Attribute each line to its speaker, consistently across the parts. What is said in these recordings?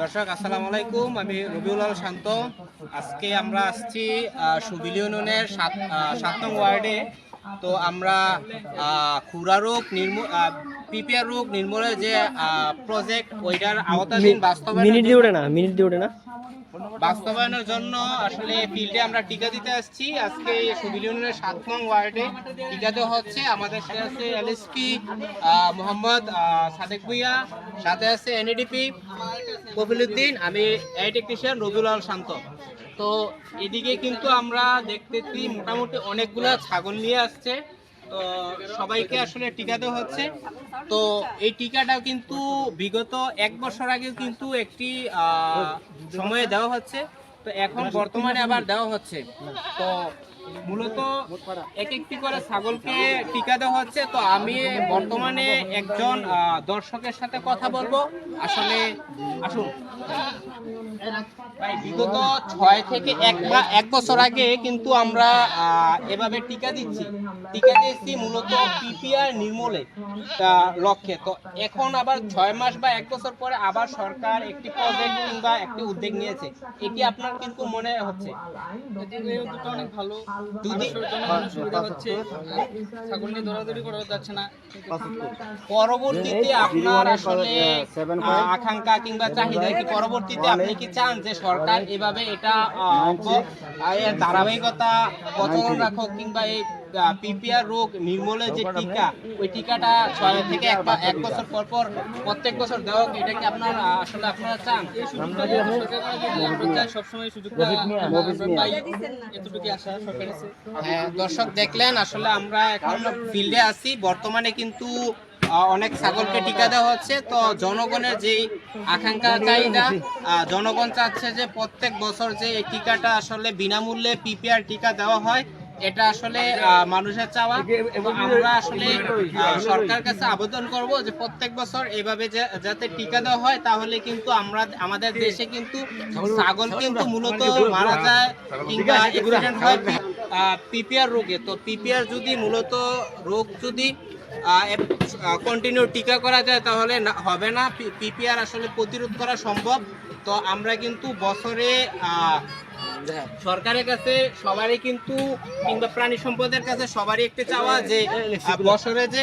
Speaker 1: দর্শক আসসালামু আলাইকুম আমি রবিউল আল শান্ত। আজকে আমরা আসছি সুবিল ইউনিয়নের সাত সাত নং ওয়ার্ডে। তো আমরা খুরা রোগ নির্মূল পিপিআর রোগ নির্মূলের যে প্রজেক্ট ওইটার আওতাধীন
Speaker 2: মিনিট
Speaker 1: বাস্তবায়ন
Speaker 2: দিয়ে ওঠে না মিনিট দিয়ে ওঠে না।
Speaker 1: বাস্তবায়নের জন্য আসলে ফিল্ডে আমরা টিকা দিতে আসছি। আজকে সুবিল ইউনিয়নের সাত নং ওয়ার্ডে দেওয়া হচ্ছে। আমাদের সাথে আছে এলএসপি মোহাম্মদ সাদেক ভুইয়া, সাথে আছে এনএডিপি কপিলুদ্দিন আমি এই টেকনিশিয়ান রবিউল আল শান্ত। তো এদিকে কিন্তু আমরা দেখতেছি মোটামুটি অনেকগুলা ছাগল নিয়ে আসছে। তো সবাইকে আসলে টিকা দেওয়া হচ্ছে। তো এই টিকাটা কিন্তু বিগত এক বছর আগে কিন্তু একটি সময়ে দেওয়া হচ্ছে। তো এখন বর্তমানে আবার দেওয়া হচ্ছে। তো মূলত এক একটি করে ছাগলকে টিকা দেওয়া হচ্ছে। তো আমি বর্তমানে একজন দর্শকের সাথে কথা বলব। আসলে আসুন। বিগত ছয় থেকে এক এক বছর আগে কিন্তু আমরা এভাবে টিকা দিচ্ছি। টিকা দিচ্ছি মূলত পিপিআর নির্মূলে লক্ষ্যে। তো এখন আবার ছয় মাস বা এক বছর পরে আবার সরকার একটি প্রজেক্ট কিংবা একটি উদ্যোগ নিয়েছে। এটি আপনার কিন্তু মনে হচ্ছে?
Speaker 3: অনেক ভালো
Speaker 1: যদি
Speaker 3: সুবিধা হচ্ছে ছাগল নিয়ে দৌড়াদৌড়ি করা যাচ্ছে না।
Speaker 1: পরবর্তীতে আপনার আসলে আকাঙ্ক্ষা কিংবা চাহিদা কি পরবর্তীতে আপনি কি চান যে সরকার এভাবে এটা ধারাবাহিকতা প্রচলন রাখুক কিংবা এই পিপিআর রোগ নির্মূলের যে টিকা ওই টিকাটা ছয় থেকে এক এক বছর পর পর প্রত্যেক বছর দেওয়া হোক, এটা কি আপনার আসলে আপনারা চান?
Speaker 3: সবসময় সুযোগটা এতটুকু আশা সরকার কাছে।
Speaker 1: হ্যাঁ, দর্শক দেখলেন আসলে আমরা এখন ফিল্ডে আছি। বর্তমানে কিন্তু অনেক ছাগলকে টিকা দেওয়া হচ্ছে। তো জনগণের যে আকাঙ্ক্ষা চাহিদা জনগণ চাচ্ছে যে প্রত্যেক বছর যে এই টিকাটা আসলে বিনামূল্যে পিপিআর টিকা দেওয়া হয়। এটা আসলে মানুষের চাওয়া তো আমরা আসলে সরকার কাছে আবেদন করব যে প্রত্যেক বছর এভাবে যাতে টিকা দেওয়া হয় তাহলে কিন্তু আমরা আমাদের দেশে কিন্তু ছাগল কিন্তু মূলত মারা যায় কিংবা অ্যাক্সিডেন্ট হয় পিপিআর রোগে তো পিপিআর যদি মূলত রোগ যদি কন্টিনিউ টিকা করা যায় তাহলে হবে না পিপিআর আসলে প্রতিরোধ করা সম্ভব তো আমরা কিন্তু বছরে আহ, সরকারের কাছে সবারই কিন্তু, কিংবা প্রাণী সম্পদের কাছে সবারই একটি চাওয়া যে বছরে যে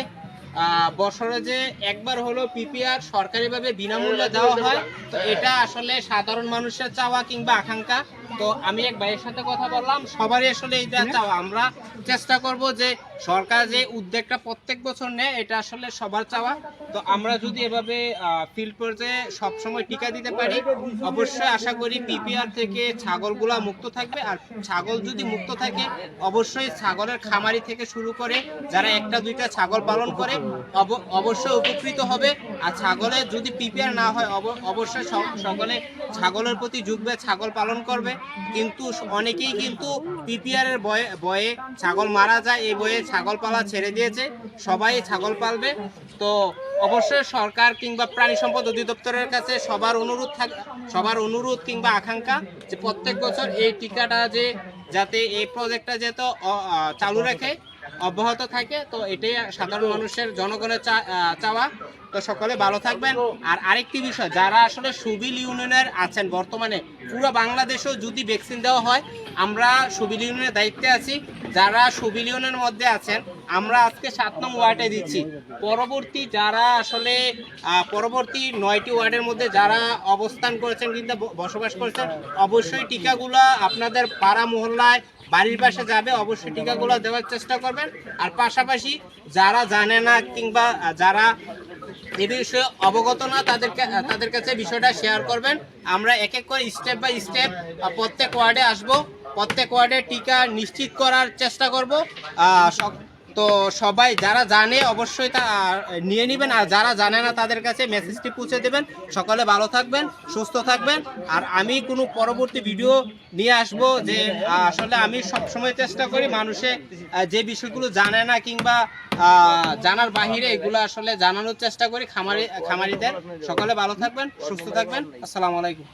Speaker 1: বছরে যে একবার হলো পিপিআর সরকারিভাবে বিনামূল্যে দেওয়া হয়, তো এটা আসলে সাধারণ মানুষের চাওয়া কিংবা আকাঙ্ক্ষা। তো আমি এক ভাইয়ের সাথে কথা বললাম, সবারই আসলে এটা চাওয়া আমরা চেষ্টা করব যে সরকার যে উদ্যোগটা প্রত্যেক বছর নেয়, এটা আসলে সবার চাওয়া। তো আমরা যদি এভাবে ফিল্ড পর্যায়ে সবসময় টিকা দিতে পারি, অবশ্যই আশা করি পিপিআর থেকে ছাগলগুলা মুক্ত থাকবে। আর ছাগল যদি মুক্ত থাকে, অবশ্যই ছাগলের খামারি থেকে শুরু করে যারা একটা, দুইটা ছাগল পালন করে, অব- অবশ্যই উপকৃত হবে। আর ছাগলের যদি পিপিআর না হয়, অব- অবশ্যই সকলে ছাগলের প্রতি ঝুঁকবে ছাগল পালন করবে। কিন্তু অনেকেই কিন্তু পিপিআর এর বয়ে বয়ে ছাগল মারা যায়, এই বয়ে ছাগল পালা ছেড়ে দিয়েছে, সবাই ছাগল পালবে। তো অবশ্যই সরকার কিংবা প্রাণী সম্পদ অধিদপ্তরের কাছে সবার অনুরোধ থাক, সবার অনুরোধ কিংবা আকাঙ্ক্ষা যে প্রত্যেক বছর এই টিকাটা যে, যাতে এই প্রজেক্টটা যেহেতু চালু রাখে অব্যাহত থাকে, তো এটাই সাধারণ মানুষের জনগণের চাওয়া। তো সকলে ভালো থাকবেন। আর আরেকটি বিষয়, যারা আসলে সুবিল ইউনিয়নের আছেন, বর্তমানে পুরো বাংলাদেশেও যদি ভ্যাকসিন দেওয়া হয়, আমরা সুবিল ইউনিয়নের দায়িত্বে আছি। যারা সুবিল ইউনিয়নের মধ্যে আছেন, আমরা আজকে সাত নং ওয়ার্ডে দিচ্ছি। পরবর্তী যারা আসলে পরবর্তী নয়টি ওয়ার্ডের মধ্যে যারা অবস্থান করেছেন কিন্তু বসবাস করেছেন, অবশ্যই টিকাগুলো আপনাদের পাড়া মহল্লায় বাড়ির পাশে যাবে, অবশ্যই টিকাগুলো দেওয়ার চেষ্টা করবেন। আর পাশাপাশি যারা জানে না কিংবা যারা এ বিষয়ে অবগত না, তাদেরকে, তাদের কাছে বিষয়টা শেয়ার করবেন। আমরা এক এক করে স্টেপ বাই স্টেপ প্রত্যেক ওয়ার্ডে আসব। প্রত্যেক ওয়ার্ডে টিকা নিশ্চিত করার চেষ্টা করব। তো সবাই যারা জানে অবশ্যই তা নিয়ে নেবেন, আর যারা জানে না তাদের কাছে মেসেজটি পৌঁছে দেবেন। সকলে ভালো থাকবেন, সুস্থ থাকবেন। আর আমি কোনো পরবর্তী ভিডিও নিয়ে আসব যে, আসলে আমি সবসময় চেষ্টা করি মানুষে যে বিষয়গুলো জানে না কিংবা জানার বাহিরে এগুলো আসলে জানানোর চেষ্টা করি খামারি, খামারিদের। সকলে ভালো থাকবেন, সুস্থ থাকবেন। আসসালামু আলাইকুম।